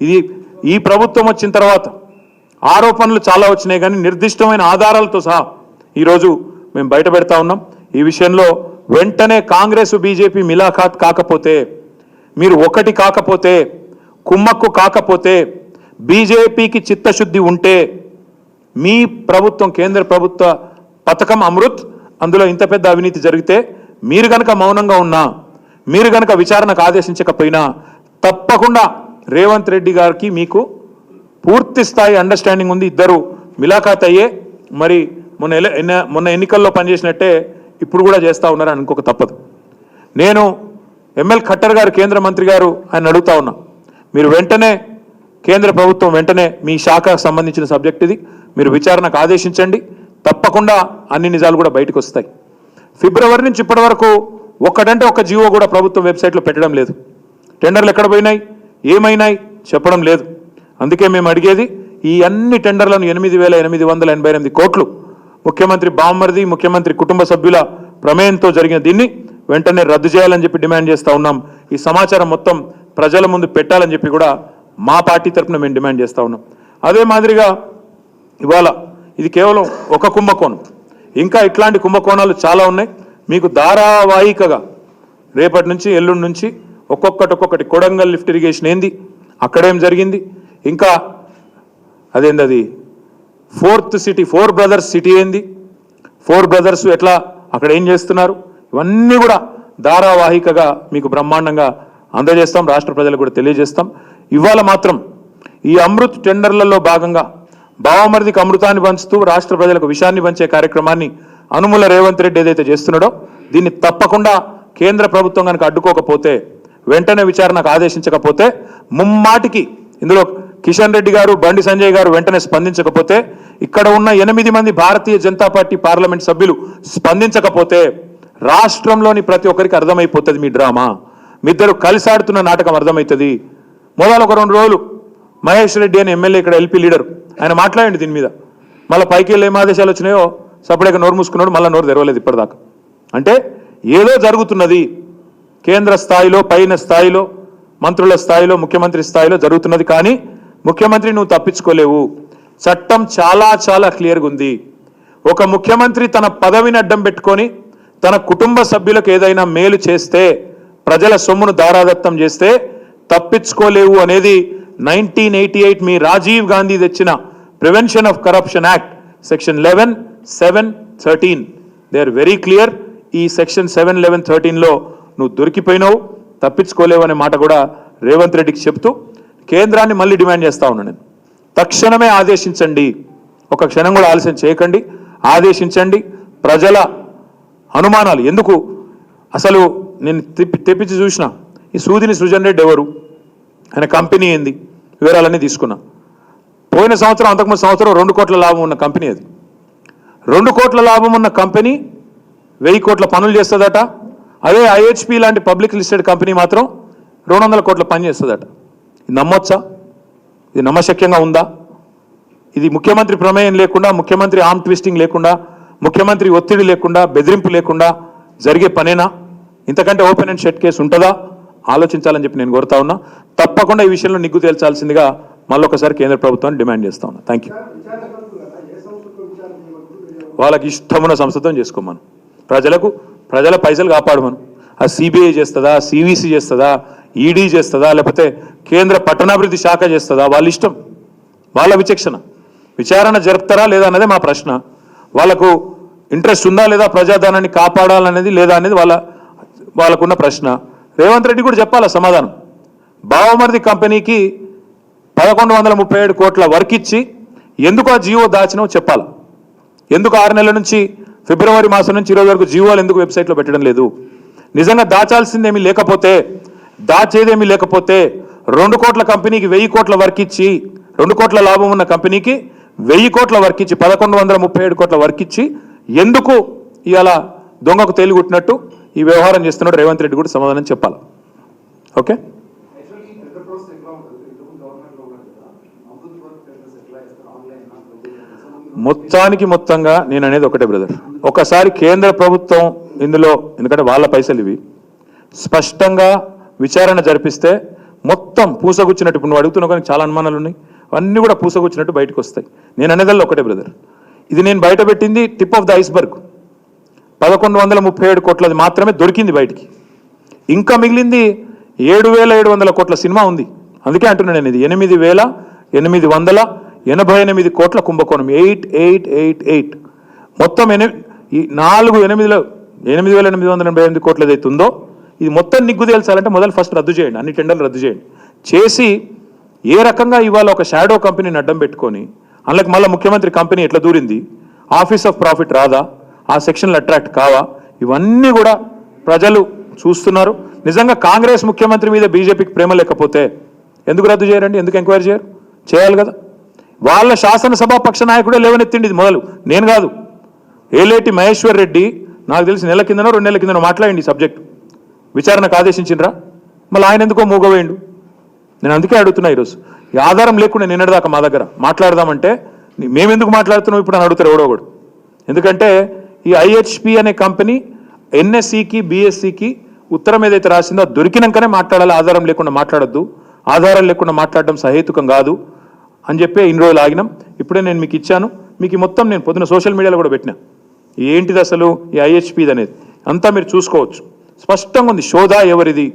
ఇది ఈ ప్రభుత్వం వచ్చిన తర్వాత ఆరోపణలు చాలా వచ్చినాయి కానీ నిర్దిష్టమైన ఆధారాలతో సహా ఈరోజు మేము బయట పెడతా ఉన్నాం. ఈ విషయంలో వెంటనే కాంగ్రెస్ బీజేపీ మిలాఖాత్ కాకపోతే మీరు ఒకటి కాకపోతే కుమ్మక్కు కాకపోతే బీజేపీకి చిత్తశుద్ధి ఉంటే మీ ప్రభుత్వం కేంద్ర ప్రభుత్వ పథకం అమృత్ అందులో ఇంత పెద్ద అవినీతి జరిగితే మీరు గనక మౌనంగా ఉన్నా మీరు గనక విచారణకు ఆదేశించకపోయినా తప్పకుండా రేవంత్ రెడ్డి గారికి మీకు పూర్తి స్థాయి అండర్స్టాండింగ్ ఉంది. ఇద్దరు మిలాఖాత్ అయ్యే మరి మొన్న ఎల- ఎన్న- మొన్న ఎన్నికల్లో పనిచేసినట్టే ఇప్పుడు కూడా చేస్తా ఉన్నారని అనుకోక తప్పదు. నేను ఎంఎల్ ఖట్టర్ గారు కేంద్ర మంత్రి గారు ఆయన అడుగుతా ఉన్నా. మీరు వెంటనే కేంద్ర ప్రభుత్వం వెంటనే మీ శాఖకు సంబంధించిన సబ్జెక్ట్ ఇది. మీరు విచారణకు ఆదేశించండి. తప్పకుండా అన్ని నిజాలు కూడా బయటకు వస్తాయి. ఫిబ్రవరి నుంచి ఇప్పటి వరకు ఒక్కటంటే ఒక జీవో కూడా ప్రభుత్వం వెబ్సైట్లో పెట్టడం లేదు. టెండర్లు ఎక్కడ పోయినాయి? ఏమైనాయి? చెప్పడం లేదు. అందుకే మేము అడిగేది ఈ అన్ని టెండర్లను ఎనిమిది వేల ఎనిమిది వందల ఎనభై ఎనిమిది కోట్లు ముఖ్యమంత్రి బామ్మర్ది ముఖ్యమంత్రి కుటుంబ సభ్యుల ప్రమేయంతో జరిగిన దీన్ని వెంటనే రద్దు చేయాలని చెప్పి డిమాండ్ చేస్తూ ఉన్నాం. ఈ సమాచారం మొత్తం ప్రజల ముందు పెట్టాలని చెప్పి కూడా మా పార్టీ తరఫున మేము డిమాండ్ చేస్తూ ఉన్నాం. అదే మాదిరిగా ఇవాళ ఇది కేవలం ఒక కుంభకోణం. ఇంకా ఇట్లాంటి కుంభకోణాలు చాలా ఉన్నాయి. మీకు ధారావాహికగా రేపటి నుంచి ఎల్లుండి నుంచి ఒక్కొక్కటి ఒక్కొక్కటి కొడంగల్ లిఫ్ట్ ఇరిగేషన్ ఏంది? అక్కడేం జరిగింది? ఇంకా అదేంది అది? Fourth city four brothers city ఏంది? ఫోర్ బ్రదర్స్ ఎట్లా? అక్కడ ఏం చేస్తున్నారు? ఇవన్నీ కూడా ధారావాహికగా మీకు బ్రహ్మాండంగా అందజేస్తాం రాష్ట్ర ప్రజలకు కూడా తెలియజేస్తాం. ఇవాళ మాత్రం ఈ అమృత్ టెండర్లలో భాగంగా బావమరిదికి అమృతాన్ని పంచుతూ రాష్ట్ర ప్రజలకు విషయాన్ని పంచే కార్యక్రమాన్ని అనుముల రేవంత్ రెడ్డి ఏదైతే చేస్తున్నాడో దీన్ని తప్పకుండా కేంద్ర ప్రభుత్వం కనుక అడ్డుకోకపోతే వెంటనే విచారణకు ఆదేశించకపోతే ముమ్మాటికి ఇందులో కిషన్ రెడ్డి గారు బండి సంజయ్ గారు వెంటనే స్పందించకపోతే ఇక్కడ ఉన్న ఎనిమిది మంది భారతీయ జనతా పార్టీ పార్లమెంట్ సభ్యులు స్పందించకపోతే రాష్ట్రంలోని ప్రతి ఒక్కరికి అర్థమైపోతుంది మీ డ్రామా. మీ ఇద్దరు కలిసి ఆడుతున్న నాటకం అర్థమవుతుంది మొదలు ఒక రెండు రోజులు మహేష్ రెడ్డి అని ఎమ్మెల్యే ఇక్కడ ఎల్పీ లీడర్. ఆయన మాట్లాడండి దీని మీద. మళ్ళీ పైకి వెళ్ళి ఏం ఆదేశాలు వచ్చినాయో సపరేట్గా నోరు మూసుకున్నాడు మళ్ళీ నోరు తెరవలేదు ఇప్పటిదాకా. అంటే ఏదో జరుగుతున్నది. కేంద్ర స్థాయిలో పైన స్థాయిలో మంత్రుల స్థాయిలో ముఖ్యమంత్రి స్థాయిలో జరుగుతున్నది కానీ ముఖ్యమంత్రి నువ్వు తప్పించుకోలేవు. చట్టం చాలా చాలా క్లియర్గా ఉంది. ఒక ముఖ్యమంత్రి తన పదవిని అడ్డం పెట్టుకొని తన కుటుంబ సభ్యులకు ఏదైనా మేలు చేస్తే ప్రజల సొమ్మును దారాదత్తం చేస్తే తప్పించుకోలేవు అనేది నైన్టీన్ ఎయిటీ ఎయిట్ మీ రాజీవ్ గాంధీ తెచ్చిన prevention of corruption act section eleven seven thirteen. They are very clear ఈ సెక్షన్ సెవెన్ లెవెన్ థర్టీన్లో నువ్వు దొరికిపోయినావు తప్పించుకోలేవు అనే మాట కూడా రేవంత్ రెడ్డికి చెప్తూ కేంద్రాన్ని మళ్ళీ డిమాండ్ చేస్తా ఉన్నాను నేను. తక్షణమే ఆదేశించండి. ఒక క్షణం కూడా ఆలస్యం చేయకండి. ఆదేశించండి. ప్రజల అనుమానాలు ఎందుకు? అసలు నేను తెప్పి తెప్పించి చూసిన ఈ సూదిని సృజన్ రెడ్డి ఎవరు? ఆయన కంపెనీ ఏంది? వివరాలన్నీ తీసుకున్నా. పోయిన సంవత్సరం అంతకుముందు సంవత్సరం రెండు కోట్ల లాభం ఉన్న కంపెనీ అది. రెండు కోట్ల లాభం ఉన్న కంపెనీ వెయ్యి కోట్ల పనులు చేస్తుందట. అదే ఐహెచ్పి లాంటి పబ్లిక్ లిస్టెడ్ కంపెనీ మాత్రం రెండు వందల కోట్ల పనిచేస్తుందట ఇది నమ్మొచ్చా? ఇది నమ్మశక్యంగా ఉందా? ఇది ముఖ్యమంత్రి ప్రమేయం లేకుండా ముఖ్యమంత్రి ఆర్మ్ ట్విస్టింగ్ లేకుండా ముఖ్యమంత్రి ఒత్తిడి లేకుండా బెదిరింపు లేకుండా జరిగే పనేనా? ఇంతకంటే ఓపెన్ అండ్ షెట్ కేసు ఉంటుందా? ఆలోచించాలని చెప్పి నేను కోరుతా ఉన్నా. తప్పకుండా ఈ విషయంలో నిగ్గు తేల్చాల్సిందిగా మళ్ళొకసారి కేంద్ర ప్రభుత్వాన్ని డిమాండ్ చేస్తా ఉన్నా. థ్యాంక్ యూ వాళ్ళకి ఇష్టమున్న సంస్థతో చేసుకోమను. ప్రజలకు ప్రజల పైసలు కాపాడమను. ఆ సిబిఐ చేస్తుందా సివిసి చేస్తుందా ఈడీ చేస్తుందా లేకపోతే కేంద్ర పట్టణాభివృద్ధి శాఖ చేస్తుందా వాళ్ళ ఇష్టం వాళ్ళ విచక్షణ. విచారణ జరుపుతారా లేదా అన్నదే మా ప్రశ్న. వాళ్ళకు ఇంట్రెస్ట్ ఉందా లేదా ప్రజాధనాన్ని కాపాడాలనేది లేదా అనేది వాళ్ళ వాళ్ళకున్న ప్రశ్న. రేవంత్ రెడ్డి కూడా చెప్పాలా సమాధానం? బావమరిది కంపెనీకి పదకొండు వందల ముప్పై ఏడు కోట్ల వర్క్ ఇచ్చి ఎందుకు ఆ జీవో దాచినో చెప్పాలి? ఎందుకు ఆరు నెలల నుంచి? ఫిబ్రవరి మాసం నుంచి ఈరోజు వరకు జీవోలు ఎందుకు వెబ్సైట్లో పెట్టడం లేదు? నిజంగా దాచాల్సిందేమీ లేకపోతే దాచేదేమీ లేకపోతే రెండు కోట్ల కంపెనీకి వెయ్యి కోట్ల వర్క్ ఇచ్చి రెండు కోట్ల లాభం ఉన్న కంపెనీకి వెయ్యి కోట్ల వర్క్ ఇచ్చి పదకొండు వందల ముప్పై ఏడు కోట్ల వర్క్ ఇచ్చి ఎందుకు ఇవాళ దొంగకు తేలిగుట్టినట్టు ఈ వ్యవహారం చేస్తున్నాడు రేవంత్ రెడ్డి కూడా సమాధానం చెప్పాలి. ఓకే యాక్చువల్లీ ఈ టెండర్ ప్రాసెస్ ఎట్లా ఉంటుంది ఇంతకుముందు గవర్నమెంట్లో ఉన్నది కదా అమృత్ వర్క్ టెండర్స్ ఎట్లా ఇస్తారు ఆన్లైన్ మొత్తానికి మొత్తంగా నేను అనేది ఒకటే బ్రదర్ ఒకసారి కేంద్ర ప్రభుత్వం ఇందులో ఎందుకంటే వాళ్ళ పైసలు ఇవి స్పష్టంగా విచారణ జరిపిస్తే మొత్తం పూసగుచ్చినట్టు ఇప్పుడు నువ్వు అడుగుతున్న కానీ చాలా అనుమానాలు ఉన్నాయి. అన్నీ కూడా పూసగుచ్చినట్టు బయటకు వస్తాయి. నేను అనేదల్లా ఒకటే బ్రదర్ ఇది నేను బయట పెట్టింది టిప్ ఆఫ్ ద ఐస్బర్గ్. పదకొండు వందల ముప్పై ఏడు కోట్లది మాత్రమే దొరికింది బయటికి. ఇంకా మిగిలింది ఏడు వేల ఏడు వందల కోట్ల సినిమా ఉంది. అందుకే అంటున్నాను నేను ఇది. ఎనిమిది వేల ఎనిమిది వందల ఎనభై ఎనిమిది కోట్ల కుంభకోణం ఎయిట్ ఎయిట్ ఎయిట్ ఎయిట్. మొత్తం ఎనిమిది ఈ నాలుగు ఎనిమిదిలో ఎనిమిది వేల ఎనిమిది వందల ఎనభై ఎనిమిది కోట్లు ఏదైతే ఉందో ఇది మొత్తం నిగ్గు తేల్చాలంటే మొదలు ఫస్ట్ రద్దు చేయండి అన్ని టెండర్లు రద్దు చేయండి. చేసి ఏ రకంగా ఇవాళ ఒక షాడో కంపెనీని అడ్డం పెట్టుకొని అందులోకి మళ్ళీ ముఖ్యమంత్రి కంపెనీ ఎట్లా దూరింది? ఆఫీస్ ఆఫ్ ప్రాఫిట్ రాదా? ఆ సెక్షన్లు అట్రాక్ట్ కావా? ఇవన్నీ కూడా ప్రజలు చూస్తున్నారు. నిజంగా కాంగ్రెస్ ముఖ్యమంత్రి మీద బీజేపీకి ప్రేమ లేకపోతే ఎందుకు రద్దు చేయరండి? ఎందుకు ఎంక్వైరీ చేయరు? చేయాలి కదా. వాళ్ళ శాసనసభా పక్ష నాయకుడే లేవనెత్తిండి ఇది మొదలు. నేను కాదు. ఏలేటి మహేశ్వర్ రెడ్డి నాకు తెలిసి నెల కిందనో రెండు నెలల కిందనో మాట్లాడండి సబ్జెక్ట్. విచారణకు ఆదేశించిండ్రా? మళ్ళీ ఆయన ఎందుకో మూగవేయండు నేను అందుకే అడుగుతున్నా ఈరోజు. ఈ ఆధారం లేకుండా నిన్నటిదాకా మా దగ్గర మాట్లాడదామంటే మేమెందుకు మాట్లాడుతున్నాం ఇప్పుడు అని అడుగుతారు ఎవడో ఒకడు. ఎందుకంటే ఈ ఐహెచ్పి అనే కంపెనీ ఎన్ఎస్సికి బిఎస్సికి ఉత్తరం ఏదైతే రాసిందో దొరికినాకనే మాట్లాడాలి. ఆధారం లేకుండా మాట్లాడొద్దు. ఆధారం లేకుండా మాట్లాడడం సహేతుకం కాదు. అని చెప్పి ఇన్ని రోజులు ఆగినాం. ఇప్పుడే నేను మీకు ఇచ్చాను. మీకు మొత్తం నేను పొద్దున సోషల్ మీడియాలో కూడా పెట్టిన. ఏంటిది అసలు ఈ ఐహెచ్పిది అనేది? అంతా మీరు చూసుకోవచ్చు. స్పష్టంగా ఉంది. శోధ ఎవరిది?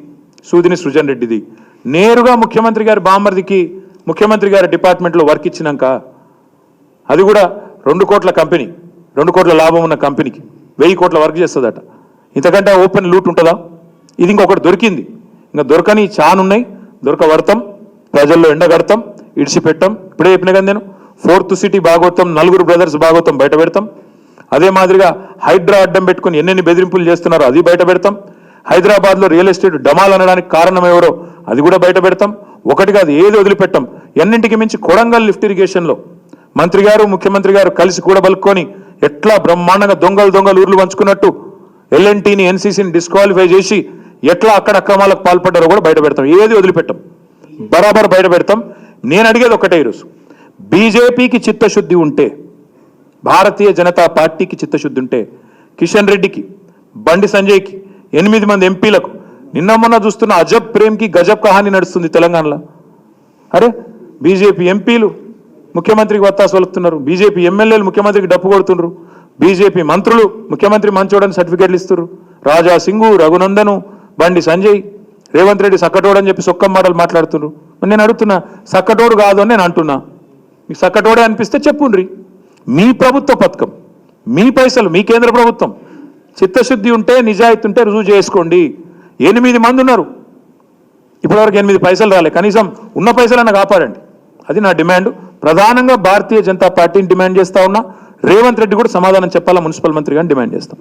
సూదిని సృజన్ రెడ్డిది. నేరుగా ముఖ్యమంత్రి గారి బామ్మర్దికి ముఖ్యమంత్రి గారి డిపార్ట్మెంట్లో వర్క్ ఇచ్చినాక అది కూడా రెండు కోట్ల కంపెనీ రెండు కోట్ల లాభం ఉన్న కంపెనీకి వెయ్యి కోట్ల వర్క్ చేస్తుందట. ఇంతకంటే ఓపెన్ లూట్ ఉంటుందా? ఇది ఇంకొకటి దొరికింది. ఇంకా దొరకని చానున్నాయి. దొరకబడతాం ప్రజల్లో ఎండగడతాం. ఇడిచిపెట్టాం. ఇప్పుడే చెప్పిన కదా నేను ఫోర్త్ సిటీ భాగవతం నలుగురు బ్రదర్స్ భాగవతం బయట పెడతాం. అదే మాదిరిగా హైడ్రా అడ్డం పెట్టుకుని ఎన్నెన్ని బెదిరింపులు చేస్తున్నారో అది బయట పెడతాం. హైదరాబాద్లో రియల్ ఎస్టేట్ డమాల్ అనడానికి కారణం ఎవరో అది కూడా బయట పెడతాం. ఒకటి కాదు ఏది వదిలిపెట్టాం? ఎన్నింటికి మించి కొడంగల్ లిఫ్ట్ ఇరిగేషన్లో మంత్రి గారు ముఖ్యమంత్రి గారు కలిసి కూడా బలుక్కొని ఎట్లా బ్రహ్మాండంగా దొంగలు దొంగలు ఊర్లు పంచుకున్నట్టు ఎల్ఎన్టీని ఎన్సీసీని డిస్క్వాలిఫై చేసి ఎట్లా అక్కడ అక్రమాలకు పాల్పడ్డారో కూడా బయట పెడతాం. ఏది వదిలిపెట్టాం? బరాబర్ బయట పెడతాం. నేను అడిగేది ఒకటే ఈరోజు. బీజేపీకి చిత్తశుద్ధి ఉంటే భారతీయ జనతా పార్టీకి చిత్తశుద్ధి ఉంటే కిషన్ రెడ్డికి బండి సంజయ్కి ఎనిమిది మంది ఎంపీలకు నిన్న మొన్న చూస్తున్న అజబ్ ప్రేమ్కి గజబ్ కహాని నడుస్తుంది తెలంగాణలో. అరే బీజేపీ ఎంపీలు ముఖ్యమంత్రికి వత్తాసు వలుపుతున్నారు. బీజేపీ ఎమ్మెల్యేలు ముఖ్యమంత్రికి డప్పు కొడుతున్నారు బీజేపీ మంత్రులు ముఖ్యమంత్రి మంచోడని సర్టిఫికేట్లు ఇస్తున్నారు రాజా సింగు రఘునందను బండి సంజయ్ రేవంత్ రెడ్డి సక్కటోడని చెప్పి సొక్కం మాటలు మాట్లాడుతున్నారు. నేను అడుగుతున్నా సక్కటోడు కాదు అని నేను అంటున్నా. మీకు సక్కటోడే అనిపిస్తే చెప్పుండ్రి. మీ ప్రభుత్వ పథకం మీ పైసలు మీ కేంద్ర ప్రభుత్వం చిత్తశుద్ధి ఉంటే నిజాయితీ ఉంటే రుజువు చేసుకోండి. ఎనిమిది మంది ఉన్నారు. ఇప్పటివరకు ఎనిమిది పైసలు రాలే. కనీసం ఉన్న పైసలన్నా కాపాడండి. అది నా డిమాండ్. ప్రధానంగా భారతీయ జనతా పార్టీని డిమాండ్ చేస్తా ఉన్నా. రేవంత్ రెడ్డి కూడా సమాధానం చెప్పాలా మున్సిపల్ మంత్రి గారిని డిమాండ్ చేస్తాం.